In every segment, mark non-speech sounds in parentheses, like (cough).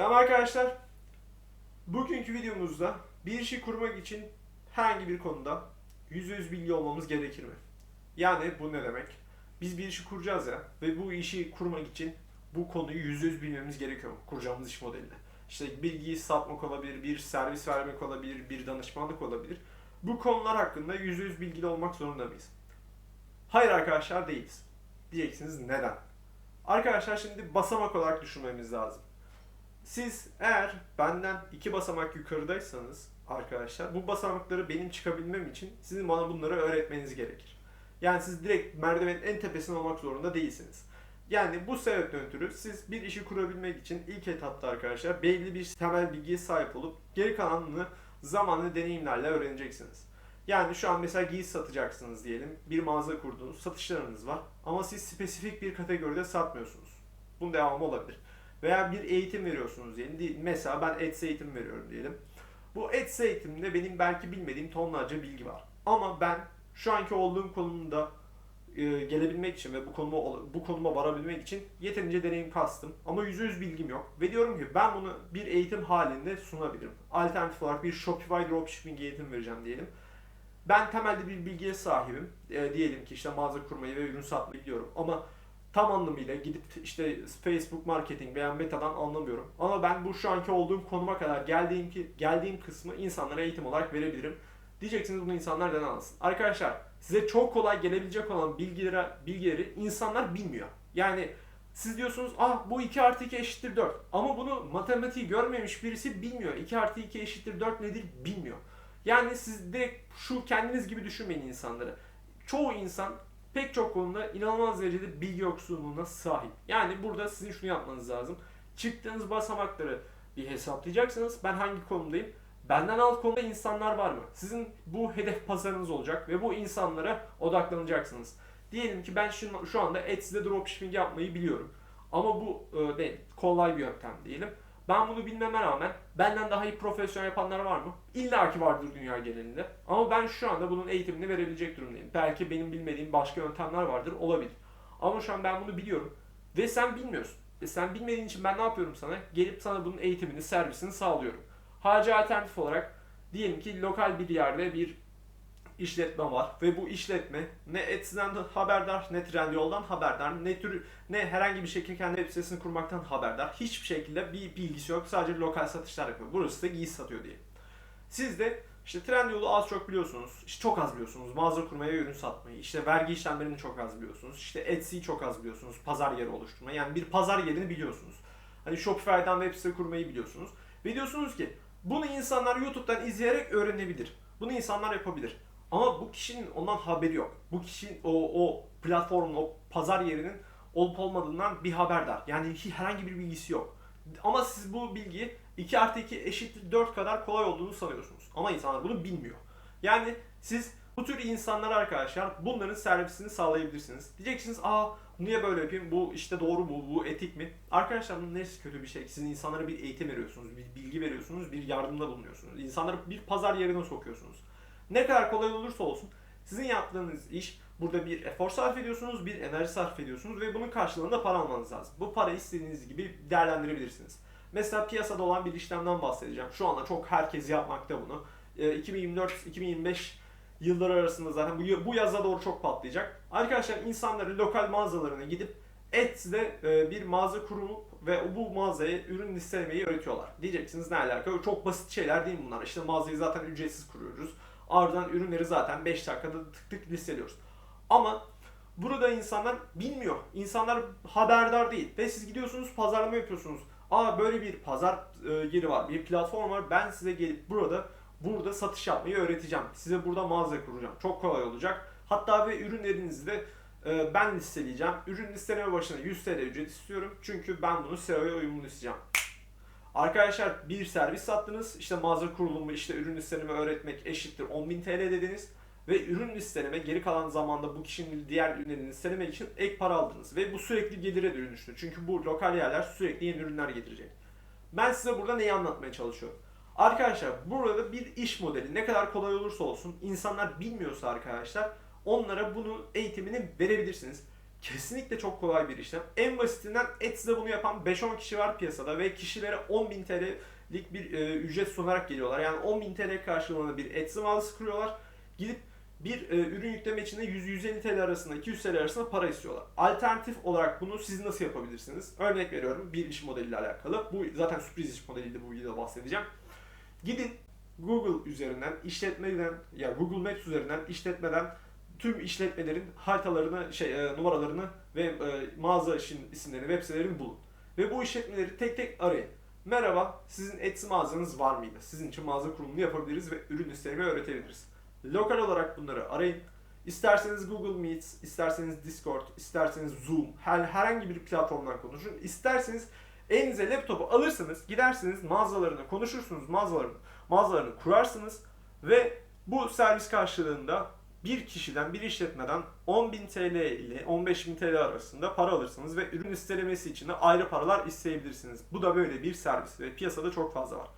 Selam arkadaşlar. Bugünkü videomuzda bir işi kurmak için herhangi bir konuda %100 bilgi olmamız gerekir mi? Yani bu ne demek? Biz bir işi kuracağız ya ve bu işi kurmak için bu konuyu %100 bilmemiz gerekiyor mu? Kuracağımız iş modeline. İşte bilgiyi satmak olabilir, bir servis vermek olabilir, bir danışmanlık olabilir. Bu konular hakkında %100 bilgili olmak zorunda mıyız? Hayır arkadaşlar değiliz. Diyeceksiniz neden? Arkadaşlar şimdi basamak olarak düşünmemiz lazım. Siz eğer benden iki basamak yukarıdaysanız arkadaşlar bu basamakları benim çıkabilmem için sizin bana bunları öğretmeniz gerekir. Yani siz direkt merdivenin en tepesinde olmak zorunda değilsiniz. Yani bu sebepten ötürü siz bir işi kurabilmek için ilk etapta arkadaşlar belli bir temel bilgiye sahip olup geri kalanını zamanlı deneyimlerle öğreneceksiniz. Yani şu an mesela giysi satacaksınız diyelim. Bir mağaza kurdunuz, satışlarınız var ama siz spesifik bir kategoride satmıyorsunuz. Bunun devamı olabilir. Veya bir eğitim veriyorsunuz diyelim. Di- Mesela ben Etsy eğitim veriyorum diyelim. Bu Etsy eğitiminde benim belki bilmediğim tonlarca bilgi var. Ama ben şu anki olduğum konumda e, gelebilmek için ve bu konuma bu konuma varabilmek için yeterince deneyim kastım. Ama %100 bilgim yok. Ve diyorum ki ben bunu bir eğitim halinde sunabilirim. Alternatif olarak bir Shopify dropshipping eğitim vereceğim diyelim. Ben temelde bir bilgiye sahibim. E, diyelim ki işte mağaza kurmayı ve ürün satmayı biliyorum. Ama tam anlamıyla gidip işte Facebook marketing veya metadan anlamıyorum. Ama ben bu şu anki olduğum konuma kadar geldiğim ki geldiğim kısmı insanlara eğitim olarak verebilirim. Diyeceksiniz bunu insanlar neden alsın? Arkadaşlar size çok kolay gelebilecek olan bilgileri, bilgileri insanlar bilmiyor. Yani siz diyorsunuz ah bu 2 artı 2 eşittir 4. Ama bunu matematiği görmemiş birisi bilmiyor. 2 artı 2 eşittir 4 nedir bilmiyor. Yani siz direkt şu kendiniz gibi düşünmeyin insanları. Çoğu insan pek çok konuda inanılmaz derecede bilgi yoksunluğuna sahip. Yani burada sizin şunu yapmanız lazım. Çıktığınız basamakları bir hesaplayacaksınız. Ben hangi konumdayım? Benden alt konuda insanlar var mı? Sizin bu hedef pazarınız olacak ve bu insanlara odaklanacaksınız. Diyelim ki ben şu, şu anda Etsy'de dropshipping yapmayı biliyorum. Ama bu e, kolay bir yöntem diyelim. Ben bunu bilmeme rağmen benden daha iyi profesyonel yapanlar var mı? İlla ki vardır dünya genelinde. Ama ben şu anda bunun eğitimini verebilecek durumdayım. Belki benim bilmediğim başka yöntemler vardır, olabilir. Ama şu an ben bunu biliyorum ve sen bilmiyorsun. Ve sen bilmediğin için ben ne yapıyorum sana? Gelip sana bunun eğitimini, servisini sağlıyorum. Hacı alternatif olarak diyelim ki lokal bir yerde bir işletme var ve bu işletme ne Etsy'den de haberdar, ne Trendyol'dan haberdar, ne tür ne herhangi bir şekilde kendi web sitesini kurmaktan haberdar. Hiçbir şekilde bir bilgisi yok. Sadece lokal satışlar yapıyor. Burası da giysi satıyor diye. Siz de işte Trendyol'u az çok biliyorsunuz. İşte çok az biliyorsunuz. Mağaza kurmayı ve ürün satmayı. İşte vergi işlemlerini çok az biliyorsunuz. İşte Etsy'yi çok az biliyorsunuz. Pazar yeri oluşturmayı. Yani bir pazar yerini biliyorsunuz. Hani Shopify'dan web site kurmayı biliyorsunuz. Ve diyorsunuz ki bunu insanlar YouTube'dan izleyerek öğrenebilir. Bunu insanlar yapabilir. Ama bu kişinin ondan haberi yok. Bu kişinin o, o platformun, o pazar yerinin olup olmadığından bir haberdar. Yani hi- herhangi bir bilgisi yok. Ama siz bu bilgiyi 2 artı 2 eşittir 4 kadar kolay olduğunu sanıyorsunuz. Ama insanlar bunu bilmiyor. Yani siz bu tür insanlara arkadaşlar bunların servisini sağlayabilirsiniz. Diyeceksiniz aa niye böyle yapayım? Bu işte doğru mu? Bu etik mi? Arkadaşlar bunun neresi kötü bir şey? Siz insanlara bir eğitim veriyorsunuz, bir bilgi veriyorsunuz, bir yardımda bulunuyorsunuz. İnsanları bir pazar yerine sokuyorsunuz. Ne kadar kolay olursa olsun sizin yaptığınız iş burada bir efor sarf ediyorsunuz, bir enerji sarf ediyorsunuz ve bunun karşılığında para almanız lazım. Bu parayı istediğiniz gibi değerlendirebilirsiniz. Mesela piyasada olan bir işlemden bahsedeceğim. Şu anda çok herkes yapmakta bunu. Ee, 2024-2025 yılları arasında zaten bu, bu yaza doğru çok patlayacak. Arkadaşlar insanları lokal mağazalarına gidip Etsy'de e, bir mağaza kurup ve bu mağazaya ürün listelemeyi öğretiyorlar. Diyeceksiniz ne alaka? Çok basit şeyler değil bunlar. İşte mağazayı zaten ücretsiz kuruyoruz. Ardından ürünleri zaten 5 dakikada tık tık listeliyoruz. Ama burada insanlar bilmiyor. İnsanlar haberdar değil. Ve siz gidiyorsunuz pazarlama yapıyorsunuz. Aa böyle bir pazar e, yeri var, bir platform var. Ben size gelip burada burada satış yapmayı öğreteceğim. Size burada mağaza kuracağım. Çok kolay olacak. Hatta ve ürünlerinizi de e, ben listeleyeceğim. Ürün listeleme başına 100 TL ücret istiyorum. Çünkü ben bunu SEO'ya uyumlu isteyeceğim. Arkadaşlar bir servis sattınız. İşte mağaza kurulumu, işte ürün listeleme öğretmek eşittir 10.000 TL dediniz. Ve ürün listeleme geri kalan zamanda bu kişinin diğer ürünlerini listelemek için ek para aldınız. Ve bu sürekli gelire dönüştü. Çünkü bu lokal yerler sürekli yeni ürünler getirecek. Ben size burada neyi anlatmaya çalışıyorum? Arkadaşlar burada bir iş modeli ne kadar kolay olursa olsun insanlar bilmiyorsa arkadaşlar onlara bunu eğitimini verebilirsiniz. Kesinlikle çok kolay bir işlem. En basitinden Etsy'de bunu yapan 5-10 kişi var piyasada ve kişilere 10.000 TL'lik bir e, ücret sunarak geliyorlar. Yani 10.000 TL karşılığında bir Etsy mağazası kuruyorlar. Gidip bir e, ürün yükleme için de 100-150 TL arasında, 200 TL arasında para istiyorlar. Alternatif olarak bunu siz nasıl yapabilirsiniz? Örnek veriyorum bir iş modeliyle alakalı. Bu zaten sürpriz iş modeliydi bu videoda bahsedeceğim. Gidin Google üzerinden işletmeden ya Google Maps üzerinden işletmeden tüm işletmelerin haritalarını, şey e, numaralarını ve e, mağaza isimlerini, web sitelerini bulun. Ve bu işletmeleri tek tek arayın. Merhaba, sizin Etsy mağazanız var mıydı? Sizin için mağaza kurulumunu yapabiliriz ve ürün listelemeyi öğretebiliriz. Lokal olarak bunları arayın. İsterseniz Google Meet, isterseniz Discord, isterseniz Zoom, her, herhangi bir platformdan konuşun. İsterseniz elinize laptopu alırsınız, gidersiniz mağazalarına konuşursunuz, mağazalarını, mağazalarını kurarsınız ve bu servis karşılığında bir kişiden, bir işletmeden 10.000 TL ile 15.000 TL arasında para alırsınız ve ürün listelemesi için de ayrı paralar isteyebilirsiniz. Bu da böyle bir servis ve piyasada çok fazla var.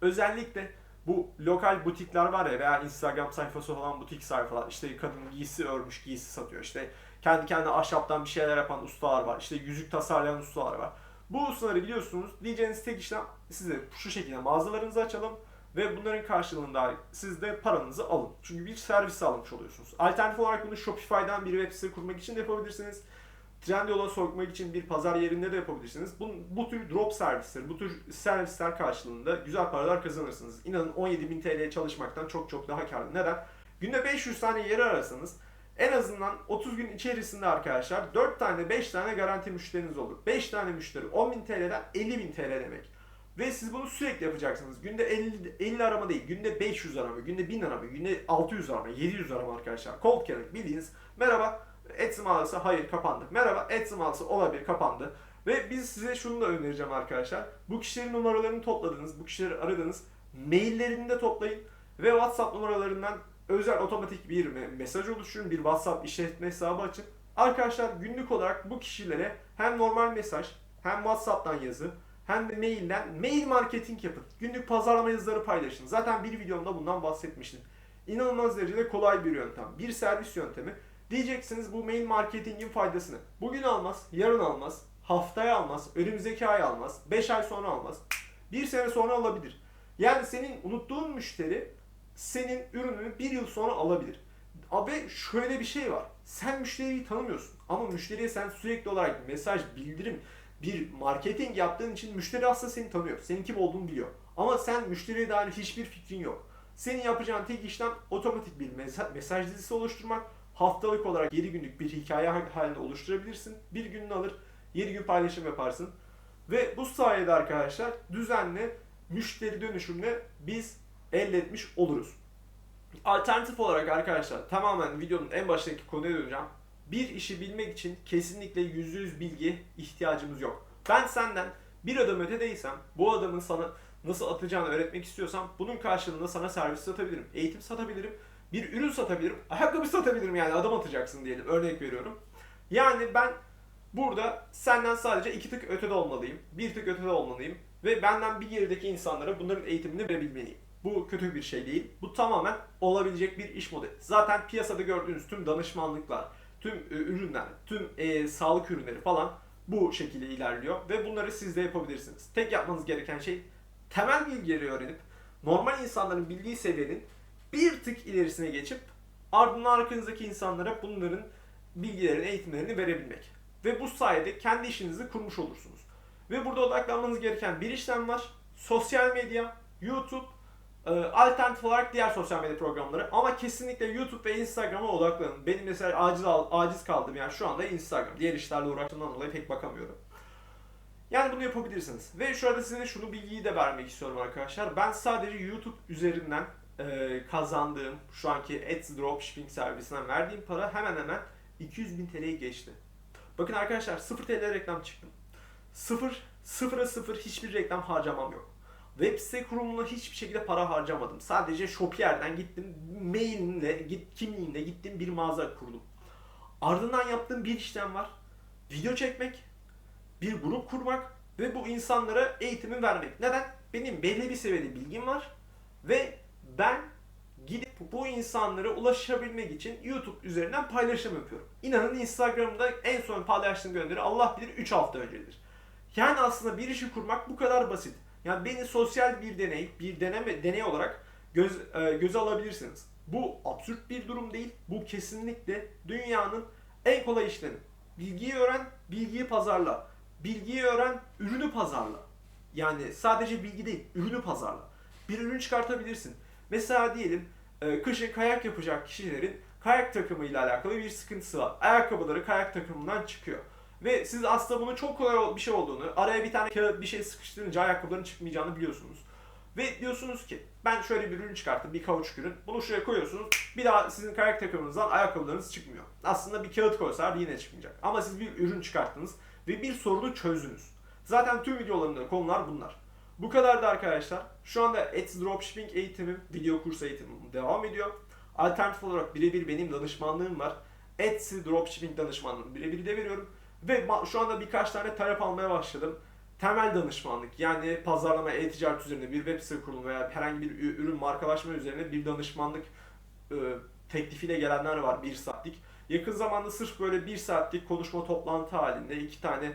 Özellikle bu lokal butikler var ya veya Instagram sayfası olan butik sayfalar işte kadın giysi örmüş giysi satıyor işte kendi kendine ahşaptan bir şeyler yapan ustalar var işte yüzük tasarlayan ustalar var. Bu ustaları biliyorsunuz diyeceğiniz tek işlem size şu şekilde mağazalarınızı açalım ve bunların karşılığında siz de paranızı alın. Çünkü bir servis almış oluyorsunuz. Alternatif olarak bunu Shopify'dan bir web sitesi kurmak için de yapabilirsiniz. Trendyol'a sokmak için bir pazar yerinde de yapabilirsiniz. Bu, bu tür drop servisleri, bu tür servisler karşılığında güzel paralar kazanırsınız. İnanın 17.000 TL çalışmaktan çok çok daha karlı. Neden? Günde 500 tane yeri ararsanız en azından 30 gün içerisinde arkadaşlar 4 tane 5 tane garanti müşteriniz olur. 5 tane müşteri 10.000 TL'den 50.000 TL demek. Ve siz bunu sürekli yapacaksınız. Günde 50, 50 arama değil, günde 500 arama, günde 1000 arama, günde 600 arama, 700 arama arkadaşlar. Cold calling bildiğiniz merhaba Etsy mağazası hayır kapandı. Merhaba Etsy mağazası olabilir kapandı. Ve biz size şunu da önereceğim arkadaşlar. Bu kişilerin numaralarını topladınız, bu kişileri aradınız. Maillerini de toplayın ve WhatsApp numaralarından özel otomatik bir mesaj oluşturun. Bir WhatsApp işletme hesabı açın. Arkadaşlar günlük olarak bu kişilere hem normal mesaj hem WhatsApp'tan yazı hem de mailden mail marketing yapın. Günlük pazarlama yazıları paylaşın. Zaten bir videomda bundan bahsetmiştim. İnanılmaz derecede kolay bir yöntem. Bir servis yöntemi. Diyeceksiniz bu mail marketingin faydasını. Bugün almaz, yarın almaz, haftaya almaz, önümüzdeki ay almaz, 5 ay sonra almaz. Bir sene sonra alabilir. Yani senin unuttuğun müşteri senin ürününü bir yıl sonra alabilir. Abi şöyle bir şey var. Sen müşteriyi tanımıyorsun ama müşteriye sen sürekli olarak mesaj, bildirim, bir marketing yaptığın için müşteri aslında seni tanıyor. Senin kim olduğunu biliyor. Ama sen müşteriye dair hiçbir fikrin yok. Senin yapacağın tek işlem otomatik bir mesaj, dizisi oluşturmak. Haftalık olarak 7 günlük bir hikaye halinde oluşturabilirsin. Bir gününü alır, 7 gün paylaşım yaparsın. Ve bu sayede arkadaşlar düzenli müşteri dönüşümüne biz elde etmiş oluruz. Alternatif olarak arkadaşlar tamamen videonun en baştaki konuya döneceğim. Bir işi bilmek için kesinlikle yüzde yüz bilgi ihtiyacımız yok. Ben senden bir adım ötedeysem, bu adamın sana nasıl atacağını öğretmek istiyorsam bunun karşılığında sana servis satabilirim, eğitim satabilirim, bir ürün satabilirim, ayakkabı satabilirim yani adım atacaksın diyelim örnek veriyorum. Yani ben burada senden sadece iki tık ötede olmalıyım, bir tık ötede olmalıyım ve benden bir gerideki insanlara bunların eğitimini verebilmeliyim. Bu kötü bir şey değil. Bu tamamen olabilecek bir iş modeli. Zaten piyasada gördüğünüz tüm danışmanlıklar, tüm e, ürünler, tüm e, sağlık ürünleri falan bu şekilde ilerliyor ve bunları siz de yapabilirsiniz. Tek yapmanız gereken şey temel bilgileri öğrenip normal insanların bildiği seviyenin bir tık ilerisine geçip ardından arkanızdaki insanlara bunların bilgilerini, eğitimlerini verebilmek. Ve bu sayede kendi işinizi kurmuş olursunuz. Ve burada odaklanmanız gereken bir işlem var. Sosyal medya, YouTube, alternatif olarak diğer sosyal medya programları ama kesinlikle YouTube ve Instagram'a odaklanın. Benim mesela aciz aciz kaldım yani şu anda Instagram. Diğer işlerle uğraştığımdan dolayı pek bakamıyorum. Yani bunu yapabilirsiniz. Ve şu arada size şunu bilgiyi de vermek istiyorum arkadaşlar. Ben sadece YouTube üzerinden e, kazandığım şu anki Etsy Dropshipping servisinden verdiğim para hemen hemen 200 bin TL'yi geçti. Bakın arkadaşlar 0 TL reklam çıktım. 0, 0'a 0 hiçbir reklam harcamam yok. Web site kurulumuna hiçbir şekilde para harcamadım. Sadece Shopier'den gittim, mailinle, git, kimliğimle gittim bir mağaza kurdum. Ardından yaptığım bir işlem var. Video çekmek, bir grup kurmak ve bu insanlara eğitimi vermek. Neden? Benim belli bir seviyede bilgim var ve ben gidip bu insanlara ulaşabilmek için YouTube üzerinden paylaşım yapıyorum. İnanın Instagram'da en son paylaştığım gönderi Allah bilir 3 hafta öncedir. Yani aslında bir işi kurmak bu kadar basit. Yani beni sosyal bir deney, bir deneme deney olarak göz e, göze alabilirsiniz. Bu absürt bir durum değil. Bu kesinlikle dünyanın en kolay işlemi. Bilgiyi öğren, bilgiyi pazarla. Bilgiyi öğren, ürünü pazarla. Yani sadece bilgi değil, ürünü pazarla. Bir ürün çıkartabilirsin. Mesela diyelim e, kışın kayak yapacak kişilerin kayak takımıyla alakalı bir sıkıntısı var. Ayakkabıları kayak takımından çıkıyor. Ve siz aslında bunun çok kolay bir şey olduğunu, araya bir tane kağıt bir şey sıkıştırınca ayakkabıların çıkmayacağını biliyorsunuz. Ve diyorsunuz ki ben şöyle bir ürün çıkarttım, bir kauçuk ürün. Bunu şuraya koyuyorsunuz. Bir daha sizin kayak takımınızdan ayakkabılarınız çıkmıyor. Aslında bir kağıt koysalar yine çıkmayacak. Ama siz bir ürün çıkarttınız ve bir sorunu çözdünüz. Zaten tüm videolarımda konular bunlar. Bu kadardı arkadaşlar. Şu anda Etsy Dropshipping eğitimim, video kursu eğitimim devam ediyor. Alternatif olarak birebir benim danışmanlığım var. Etsy Dropshipping danışmanlığını birebir de veriyorum. Ve şu anda birkaç tane talep almaya başladım. Temel danışmanlık yani pazarlama, e-ticaret üzerine bir web site kurulum veya herhangi bir ürün markalaşma üzerine bir danışmanlık e, teklifiyle gelenler var bir saatlik. Yakın zamanda sırf böyle bir saatlik konuşma toplantı halinde iki tane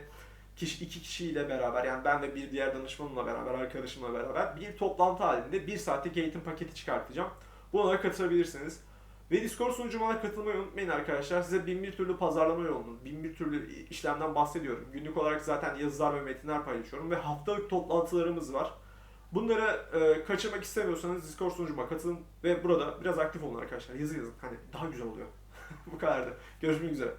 kişi iki kişiyle beraber yani ben ve bir diğer danışmanımla beraber arkadaşımla beraber bir toplantı halinde bir saatlik eğitim paketi çıkartacağım. Buna katılabilirsiniz. Ve Discord sunucuma katılmayı unutmayın arkadaşlar. Size bin bir türlü pazarlama yolunu, bin bir türlü işlemden bahsediyorum. Günlük olarak zaten yazılar ve metinler paylaşıyorum ve haftalık toplantılarımız var. Bunları e, kaçırmak istemiyorsanız Discord sunucuma katılın ve burada biraz aktif olun arkadaşlar. Yazı yazın. Hani daha güzel oluyor. (laughs) Bu kadardı. Görüşmek üzere.